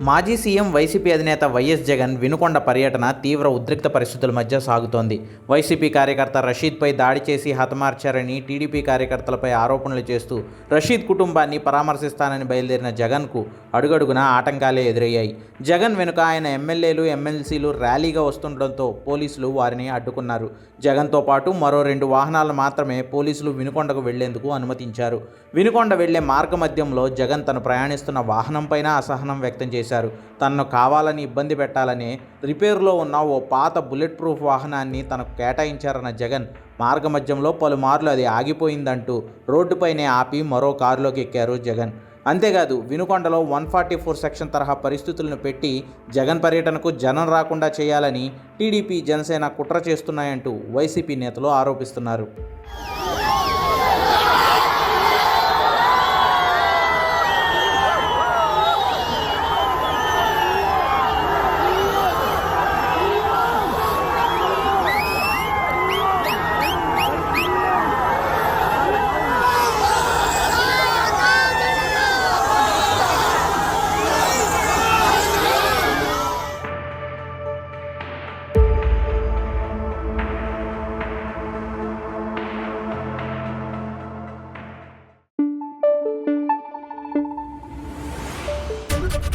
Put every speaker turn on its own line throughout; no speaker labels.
మాజీ CM YCP అధినేత YS Jagan Vinukonda పర్యటన తీవ్ర ఉద్రిక్త పరిస్థితుల మధ్య సాగుతోంది. వైసీపీ కార్యకర్త రషీద్పై దాడి చేసి హతమార్చారని టీడీపీ కార్యకర్తలపై ఆరోపణలు చేస్తూ రషీద్ కుటుంబాన్ని పరామర్శిస్తానని బయలుదేరిన జగన్కు అడుగడుగున ఆటంకాలే ఎదురయ్యాయి. జగన్ వెనుక ఆయన ఎమ్మెల్యేలు ఎమ్మెల్సీలు ర్యాలీగా వస్తుండటంతో పోలీసులు వారిని అడ్డుకున్నారు. జగన్తో పాటు మరో రెండు వాహనాలు మాత్రమే పోలీసులు వినుకొండకు వెళ్ళేందుకు అనుమతించారు. వినుకొండ వెళ్ళే మార్గమధ్యంలో జగన్ తను ప్రయాణిస్తున్న వాహనంపైన అసహనం వ్యక్తం చేశారు. చేశారు. తనను కావాలని ఇబ్బంది పెట్టాలని రిపేర్లో ఉన్న ఓ పాత బుల్లెట్ ప్రూఫ్ వాహనాన్ని తనకు కేటాయించారన్న జగన్. మార్గమధ్యంలో పలుమార్లు అది ఆగిపోయిందంటూ రోడ్డుపైనే ఆపి మరో కారులోకి ఎక్కారు జగన్. అంతేకాదు వినుకొండలో వన్ ఫార్టీ ఫోర్ సెక్షన్ తరహా పరిస్థితులను పెట్టి జగన్ పర్యటనకు జనం రాకుండా చేయాలని టీడీపీ జనసేన కుట్ర చేస్తున్నాయంటూ వైసీపీ నేతలు ఆరోపిస్తున్నారు.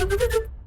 Thank you.